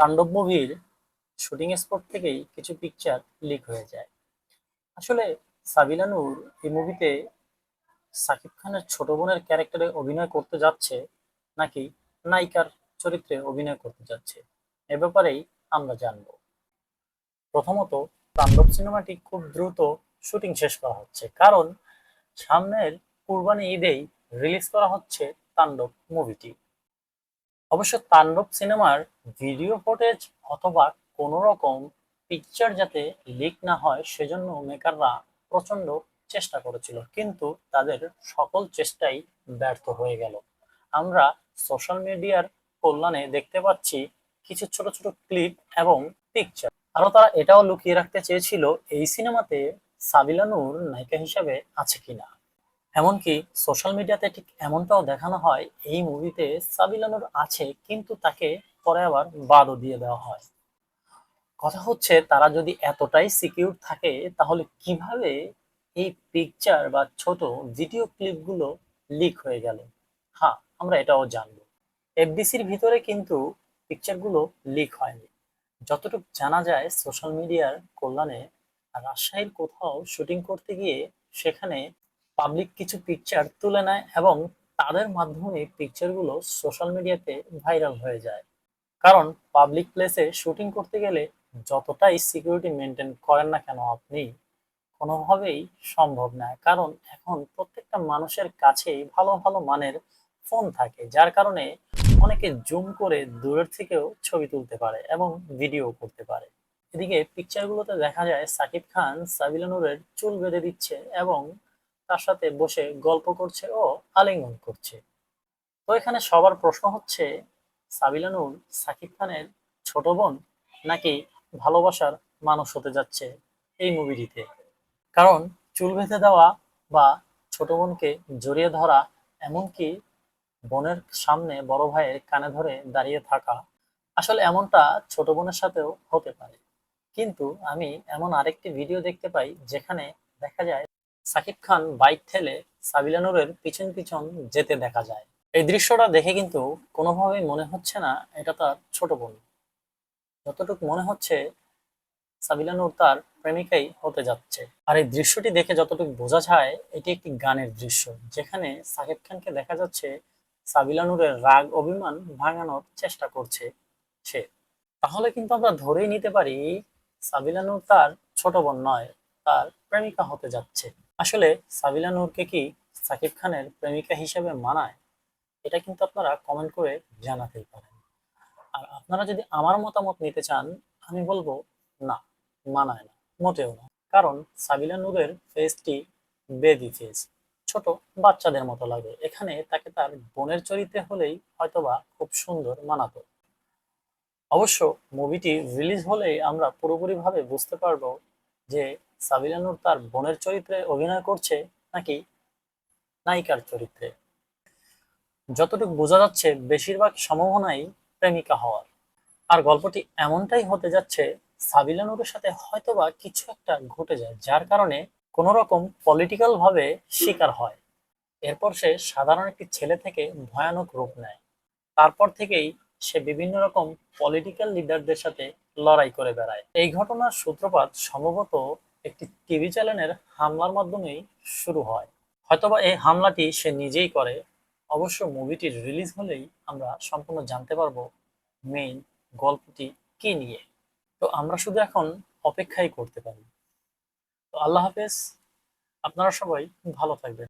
তাণ্ডব মুভির shooting spot থেকেই কিছু পিকচার লিক হয়ে যায়। আসলে সাবিলা নূর এই মুভিতে সাকিব খানের ছোট বোনের ক্যারেক্টারে অভিনয় করতে যাচ্ছে নাকি নায়িকার চরিত্রে অভিনয় করতে যাচ্ছে, এ ব্যাপারেই আমরা জানব। প্রথমত, তাণ্ডব সিনেমাটি খুব দ্রুত শুটিং শেষ করা হচ্ছে, কারণ সামনের কুরবানি ঈদেই রিলিজ করা হচ্ছে তাণ্ডব মুভিটি অবশ্য তাণ্ডব সিনেমার ভিডিও ফুটেজ অথবা কোনো রকম পিকচার যাতে লিক না হয় সেজন্য মেকাররা প্রচণ্ড চেষ্টা করেছিল। কিন্তু তাদের সকল চেষ্টাই ব্যর্থ হয়ে গেল। আমরা সোশ্যাল মিডিয়ার কল্যাণে দেখতে পাচ্ছি কিছু ছোট ছোট ক্লিপ এবং পিকচার আরও তারা এটাও লুকিয়ে রাখতে চেয়েছিল, এই সিনেমাতে সাবিলা নূর নায়িকা হিসাবে আছে কিনা। এমনকি সোশ্যাল মিডিয়াতে ঠিক এমনটাও দেখানো হয়, এই মুভিতে সাবিলা নূর আছে, কিন্তু তাকে পরে আবার বাদও দিয়ে দেওয়া হয়। কথা হচ্ছে, তারা যদি এতটাই সিকিউর থাকে, তাহলে কীভাবে এই পিকচার বা ছোট ভিডিও ক্লিপগুলো লিক হয়ে গেল? হ্যাঁ আমরা এটাও জানব। এফডিসির ভিতরে কিন্তু পিকচারগুলো লিক হয়নি। যতটুকু জানা যায়, সোশ্যাল মিডিয়ার কল্যাণে রাজশাহীর কোথাও শুটিং করতে গিয়ে সেখানে পাবলিক কিছু পিকচার তুলে নেয় এবং তাদের মাধ্যমে পিকচারগুলো সোশ্যাল মিডিয়াতে ভাইরাল হয়ে যায়। কারণ পাবলিক প্লেসে শুটিং করতে গেলে যতটাই সিকিউরিটি মেনটেন করেন না কেন আপনি, কোনোভাবেই সম্ভব না কারণ এখন প্রত্যেকটা মানুষের কাছেই ভালো ভালো মানের ফোন থাকে, যার কারণে অনেকে জুম করে দূরের থেকেও ছবি তুলতে পারে এবং ভিডিও করতে পারে। এদিকে পিকচারগুলোতে দেখা যায় সাকিব খান সাবিলানুরের চুল বেঁধে দিচ্ছে এবং তার সাথে বসে গল্প করছে ও আলিঙ্গন করছে। তো এখানে সবার প্রশ্ন হচ্ছে সাবিলা নূর সাকিব খানের ছোট বোন নাকি ভালোবাসার মানুষ হতে যাচ্ছে এই মুভিটিতে? কারণ চুল বেঁধে দেওয়া বা ছোট বোনকে জড়িয়ে ধরা এমনকি বোনের সামনে বড় ভাইয়ের কানে ধরে দাঁড়িয়ে থাকা আসলে এমনটা ছোট বোনের সাথেও হতে পারে। কিন্তু আমি এমন আরেকটি ভিডিও দেখতে পাই যেখানে দেখা যায় সাকিব খান বাইক ঠেলে সাবিলা নূরের পিছন পিছন যেতে দেখা যায়। এই দৃশ্যটা দেখে কিন্তু কোনোভাবেই মনে হচ্ছে না এটা তার ছোট বোন। যতটুকু মনে হচ্ছে সাবিলা নূর তার প্রেমিকাই হতে যাচ্ছে। আর এই দৃশ্যটি দেখে যতটুকু বোঝা যায়, এটি একটি গানের দৃশ্য, যেখানে সাকিব খানকে দেখা যাচ্ছে সাবিলা নূরের রাগ, অভিমান ভাঙানোর চেষ্টা করছে সে। তাহলে কিন্তু আমরা ধরেই নিতে পারি সাবিলা নূর তার ছোট বোন নয়, তার প্রেমিকা হতে যাচ্ছে। আসলে সাবিলা নূরকে কি সাকিব খানের প্রেমিকা হিসেবে মানায়? এটা কিন্তু আপনারা কমেন্ট করে জানাতেই পারেন। আর আপনারা যদি আমার মতামত নিতে চান, আমি বলব, না, মানায় না, মোটেও না। কারণ সাবিলা নূরের ফেসটি বেবি ফেস ছোট, বাচ্চাদের মতো লাগে। এখানে তাকে তার বোনের চরিত্রে হলেই হয়তোবা খুব সুন্দর মানাতো। অবশ্য মুভিটি রিলিজ হলেই আমরা পুরোপুরিভাবে বুঝতে পারব যে সাবিলা নূর তার বোনের চরিত্রে অভিনয় করছে নাকি নায়িকার চরিত্রে? যতটুকু বোঝা যাচ্ছে, বেশিরভাগ সম্ভাবনাই প্রেমিকা হওয়ার। আর গল্পটি এমনটাই হতে যাচ্ছে, সাবিলা নূরের সাথে হয়তোবা কিছু একটা ঘটে যায়, যার কারণে কোনো রকম পলিটিক্যাল ভাবে শিকার হয়। এরপর সে সাধারণ একটি ছেলে থেকে ভয়ানক রূপ নেয়। তারপর থেকেই সে বিভিন্ন রকম পলিটিক্যাল লিডারদের সাথে লড়াই করে বেড়ায়। এই ঘটনার সূত্রপাত সম্ভবত একটি টিভি চ্যানেলের হামলার মাধ্যমেই শুরু হয়। হয়তোবা এই হামলাটি সে নিজেই করে, অবশ্য মুভিটির রিলিজ হলেই আমরা সম্পূর্ণ জানতে পারব মেইন গল্পটি কি নিয়ে। তো আমরা শুধু এখন অপেক্ষাই করতে পারি। তো আল্লাহ হাফেজ, আপনারা সবাই ভালো থাকবেন।